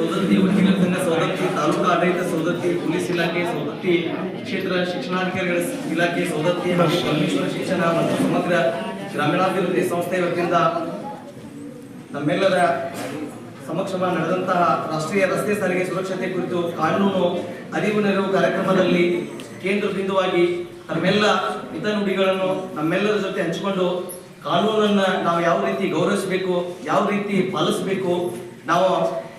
ಸೌದತ್ತಿ ವಕೀಲರ ಸಂಘ ಸೌದತ್ತಿ, ತಾಲೂಕು ಆಡಳಿತ ಸೌದತ್ತಿ, ಪೊಲೀಸ್ ಇಲಾಖೆ ಸೌದತ್ತಿ, ಕ್ಷೇತ್ರ ಶಿಕ್ಷಣಾಧಿಕಾರಿಗಳ ಇಲಾಖೆ ಸೌದತ್ತಿ ಹಾಗೂ ಶಿಕ್ಷಣ ಮತ್ತು ಸಮಗ್ರ ಗ್ರಾಮೀಣಾಭಿವೃದ್ಧಿ ಸಂಸ್ಥೆ ವತಿಯಿಂದ ನಮ್ಮೆಲ್ಲರ ಸಮಕ್ಷಮ ನಡೆದಂತಹ ರಾಷ್ಟ್ರೀಯ ರಸ್ತೆ ಸಾರಿಗೆ ಸುರಕ್ಷತೆ ಕುರಿತು ಕಾನೂನು ಅರಿವು ನೆರವು ಕಾರ್ಯಕ್ರಮದಲ್ಲಿ ಕೇಂದ್ರ ಬಿಂದುವಾಗಿ ತಮ್ಮೆಲ್ಲ ಹಿತನುಡಿಗಳನ್ನು ನಮ್ಮೆಲ್ಲರ ಜೊತೆ ಹಂಚಿಕೊಂಡು ಕಾನೂನನ್ನ ನಾವು ಯಾವ ರೀತಿ ಗೌರವಿಸಬೇಕು, ಯಾವ ರೀತಿ ಪಾಲಿಸಬೇಕು ನಾವು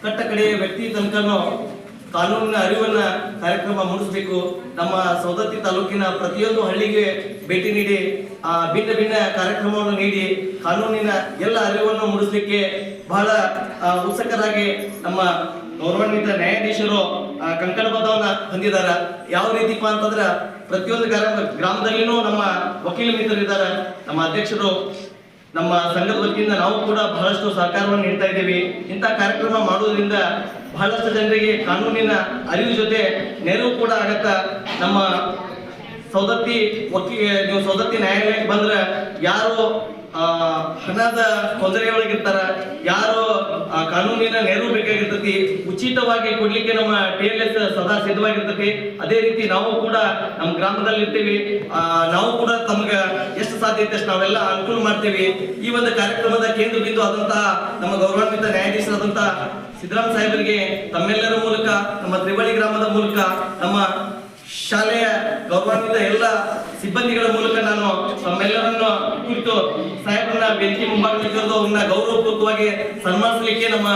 ಕಟ್ಟ ಕಡೆಯ ವ್ಯಕ್ತಿ ತನಕನೂ ಕಾನೂನಿನ ಅರಿವನ್ನ ಕಾರ್ಯಕ್ರಮ ಮೂಡಿಸಬೇಕು. ನಮ್ಮ ಸೌದತ್ತಿ ತಾಲೂಕಿನ ಪ್ರತಿಯೊಂದು ಹಳ್ಳಿಗೆ ಭೇಟಿ ನೀಡಿ, ಆ ಭಿನ್ನ ಭಿನ್ನ ಕಾರ್ಯಕ್ರಮವನ್ನು ನೀಡಿ, ಕಾನೂನಿನ ಎಲ್ಲ ಅರಿವನ್ನು ಮೂಡಿಸಲಿಕ್ಕೆ ಬಹಳ ಉತ್ಸುಕರಾಗಿ ನಮ್ಮ ಗೌರವಾನ್ವಿತ ನ್ಯಾಯಾಧೀಶರು ಕಂಕಣ ಕಂಕಣಬದ್ಧವನ್ನ ಹೊಂದಿದ್ದಾರೆ. ಯಾವ ರೀತಿಪ್ಪ ಅಂತಂದ್ರ ಪ್ರತಿಯೊಂದು ಗ್ರಾಮ, ಗ್ರಾಮದಲ್ಲಿನೂ ನಮ್ಮ ವಕೀಲ ಮಿತ್ರರಿದ್ದಾರೆ. ನಮ್ಮ ಅಧ್ಯಕ್ಷರು ನಮ್ಮ ಸಂಘದ ವತಿಯಿಂದ ನಾವು ಕೂಡ ಬಹಳಷ್ಟು ಸಹಕಾರವನ್ನು ನೀಡ್ತಾ ಇದ್ದೀವಿ. ಇಂಥ ಕಾರ್ಯಕ್ರಮ ಮಾಡುವುದರಿಂದ ಬಹಳಷ್ಟು ಜನರಿಗೆ ಕಾನೂನಿನ ಅರಿವು ಜೊತೆ ನೆರವು ಕೂಡ ಆಗತ್ತ. ನಮ್ಮ ಸೌದತ್ತಿ ವಕೀ, ನೀವು ಸೌದತ್ತಿ ನ್ಯಾಯಾಲಯಕ್ಕೆ ಬಂದ್ರೆ ಯಾರು ಹಣದ ತೊಂದರೆಯೊಳಗಿರ್ತಾರ ಯಾರು ಆ, ಕಾನೂನಿನ ನೆರವು ಬೇಕಾಗಿರ್ತತಿ ಉಚಿತವಾಗಿ ಕೊಡ್ಲಿಕ್ಕೆ ನಮ್ಮ ಟಿ ಎಲ್ ಎಸ್ ಸದಾ ಸಿದ್ಧವಾಗಿರ್ತತಿ. ಅದೇ ರೀತಿ ನಾವು ಕೂಡ ನಮ್ಮ ಗ್ರಾಮದಲ್ಲಿ ಇರ್ತೀವಿ ನಾವು ಕೂಡ ತಮ್ಗ ಎಷ್ಟು ಸಾಧ್ಯ ಐತೆ ಅಷ್ಟು ನಾವೆಲ್ಲ ಅನುಕೂಲ ಮಾಡ್ತೀವಿ. ಈ ಒಂದು ಕಾರ್ಯಕ್ರಮದ ಕೇಂದ್ರ ಬಿಂದು ಆದಂತಹ ನಮ್ಮ ಗೌರವಾನ್ವಿತ ನ್ಯಾಯಾಧೀಶರಾದಂತಹ ಸಿದ್ದರಾಮ ಸಾಹೇಬರಿಗೆ ತಮ್ಮೆಲ್ಲರ ಮೂಲಕ ನಮ್ಮ ತ್ರಿವಳಿ ಗ್ರಾಮದ ಮೂಲಕ ನಮ್ಮ ಶಾಲೆಯ ಗೌರವಾನ್ವಿತ ಎಲ್ಲ ಸಿಬ್ಬಂದಿಗಳ ಮೂಲಕ ನಾನು ತಮ್ಮೆಲ್ಲರನ್ನು ಕುರಿತು ಸಾಹೇಬರನ್ನ ವೇದಿಕೆ ಮುಂಭಾಗದಲ್ಲಿ ಕರೆದು ಅವ್ರನ್ನ ಗೌರವಪೂರ್ವಕವಾಗಿ ಸನ್ಮಾನಿಸಲಿಕ್ಕೆ ನಮ್ಮ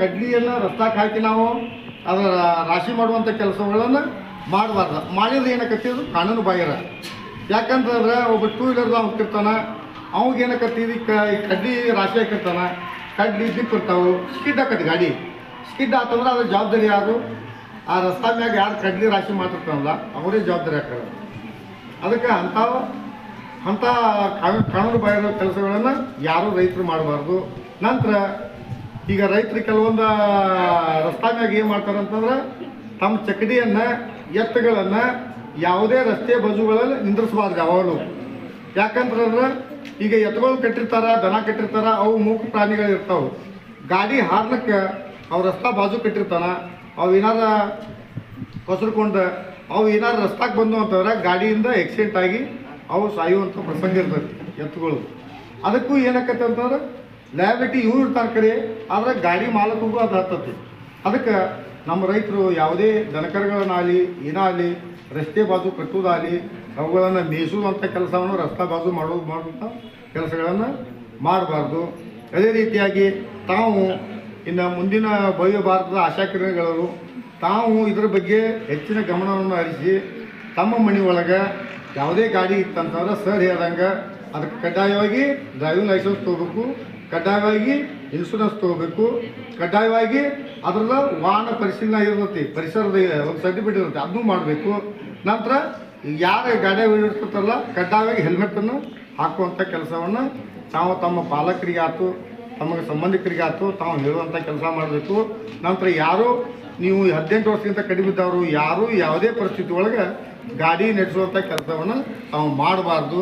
ಕಡ್ಲಿಯನ್ನು ರಸ್ತಾಕ್ ಹಾಕಿ ನಾವು ಅದರ ರಾಶಿ ಮಾಡುವಂಥ ಕೆಲಸಗಳನ್ನು ಮಾಡಬಾರ್ದು. ಮಾಡಿದ್ರೆ ಅದು? ಕಾನೂನು ಬಾಹಿರ. ಯಾಕಂತಂದ್ರೆ ಒಬ್ಬ ಟೂ ವೀಲರ್ದಾಗ ಹೋಗ್ತಿರ್ತಾನೆ ಅವ್ಗೆ ಏನಕ್ಕತ್ತಿ ಇದು? ಕ ಈ ಕಡ್ಲಿ ರಾಶಿ ಹಾಕಿರ್ತಾನೆ, ಕಡ್ಲಿ ದಿಪ್ ಇರ್ತಾವೆ, ಸ್ಕಿಡ್ ಆಕತಿ ಗಾಡಿ. ಸ್ಕಿಡ್ ಆತಂದ್ರೆ ಅದ್ರ ಜವಾಬ್ದಾರಿ ಯಾರು? ಆ ರಸ್ತಾ ಮ್ಯಾಗ ಯಾರು ಕಡ್ಲಿ ರಾಶಿ ಮಾಡ್ತಿರ್ತಾನಲ್ಲ, ಅವರೇ ಜವಾಬ್ದಾರಿ ಹಾಕೋದು. ಅದಕ್ಕೆ ಅಂಥವು ಅಂಥ ಕಾನೂನು ಬಾಹಿರ ಕೆಲಸಗಳನ್ನು ಯಾರೂ ರೈತರು ಮಾಡಬಾರ್ದು. ನಂತರ ಈಗ ರೈತರು ಕೆಲವೊಂದು ರಸ್ತಾ ಮ್ಯಾಗ ಏನು ಮಾಡ್ತಾರೆ ಅಂತಂದ್ರೆ ತಮ್ಮ ಚಕಡಿಯನ್ನು, ಎತ್ತುಗಳನ್ನು ಯಾವುದೇ ರಸ್ತೆ ಬಜುಗಳಲ್ಲಿ ನಿಂದ್ರಿಸಬಾರ್ದು ಯಾವಾಗಲೂ. ಯಾಕಂತಂದ್ರೆ ಈಗ ಎತ್ತುಗಳು ಕಟ್ಟಿರ್ತಾರ, ದನ ಕಟ್ಟಿರ್ತಾರ, ಅವು ಮೂಕ ಪ್ರಾಣಿಗಳು ಇರ್ತಾವೆ. ಗಾಡಿ ಹಾರ್ಲಕ್ಕೆ ಅವು ರಸ್ತಾ ಬಾಜು ಕಟ್ಟಿರ್ತಾನ, ಅವು ಏನಾರ ಕೊಸರ್ಕೊಂಡು, ಅವು ಏನಾರು ರಸ್ತಾಕ್ ಬಂದು ಅಂತಂದ್ರೆ ಗಾಡಿಯಿಂದ ಆಕ್ಸಿಡೆಂಟ್ ಆಗಿ ಅವು ಸಾಯುವಂಥ ಪ್ರಸಂಗ ಇರ್ತೈತಿ ಎತ್ತುಗಳು. ಅದಕ್ಕೂ ಏನಕ್ಕತ್ತೆ ಅಂತಂದ್ರೆ ಲಯಬಿಲಿಟಿ ಇವ್ರು ಇರ್ತಾರೆ ಕಡೆ, ಆದ್ರೆ ಗಾಡಿ ಮಾಲಕರಿಗೂ ಅದು ಹತ್ತತಿ ಅದಕ್ಕೆ ನಮ್ಮ ರೈತರು ಯಾವುದೇ ದನಕರಗಳನ್ನಾಗಲಿ ಏನಾಗಲಿ ರಸ್ತೆ ಬಾಜು ಕಟ್ಟುವುದಾಗಲಿ, ಅವುಗಳನ್ನು ಮೇಯಿಸುವಂಥ ಕೆಲಸವನ್ನು ರಸ್ತೆ ಬಾಜು ಮಾಡೋದು ಮಾಡುವಂಥ ಕೆಲಸಗಳನ್ನು ಮಾಡಬಾರ್ದು. ಅದೇ ರೀತಿಯಾಗಿ ತಾವು ಇನ್ನು ಮುಂದಿನ ಭವ್ಯ ಭಾರತದ ಆಶಾಕಿರಣಗಳವರು ತಾವು ಇದರ ಬಗ್ಗೆ ಹೆಚ್ಚಿನ ಗಮನವನ್ನು ಹರಿಸಿ, ತಮ್ಮ ಮನೆ ಒಳಗೆ ಯಾವುದೇ ಗಾಡಿ ಇತ್ತಂತಂದ್ರೆ ಸರ್ ಹೇಳ್ದಂಗೆ ಅದಕ್ಕೆ ಕಡ್ಡಾಯವಾಗಿ ಡ್ರೈವಿಂಗ್ ಲೈಸೆನ್ಸ್ ತೊಗೋಬೇಕು. ಕಡ್ಡಾಯವಾಗಿ ಇನ್ಶೂರೆನ್ಸ್ ತಗೋಬೇಕು. ಕಡ್ಡಾಯವಾಗಿ ಅದ್ರದ್ದು ವಾಹನ ಪರಿಶೀಲನೆ ಇರ್ತೈತಿ ಪರಿಸರದ ಒಂದು ಸರ್ಟಿಫಿಕೇಟ್ ಇರುತ್ತೆ. ಅದನ್ನೂ ಮಾಡಬೇಕು. ನಂತರ ಯಾರು ಗಾಡಿ ಓಡಿಸ್ತಿರ್ತಾರಲ್ಲ ಕಡ್ಡಾಯವಾಗಿ ಹೆಲ್ಮೆಟನ್ನು ಹಾಕುವಂಥ ಕೆಲಸವನ್ನು ತಾವು ತಮ್ಮ ಪಾಲಕರಿಗಾತು ತಮಗೆ ಸಂಬಂಧಿಕರಿಗಾತು ತಾವು ಹೇಳುವಂಥ ಕೆಲಸ ಮಾಡಬೇಕು. ನಂತರ ಯಾರು, ನೀವು ಹದಿನೆಂಟು ವರ್ಷಕ್ಕಿಂತ ಕಡಿಮೆ ಇದ್ದವರು, ಯಾರೂ ಯಾವುದೇ ಪರಿಸ್ಥಿತಿ ಒಳಗೆ ಗಾಡಿ ನಡೆಸುವಂಥ ಕೆಲಸವನ್ನು ತಾವು ಮಾಡಬಾರ್ದು.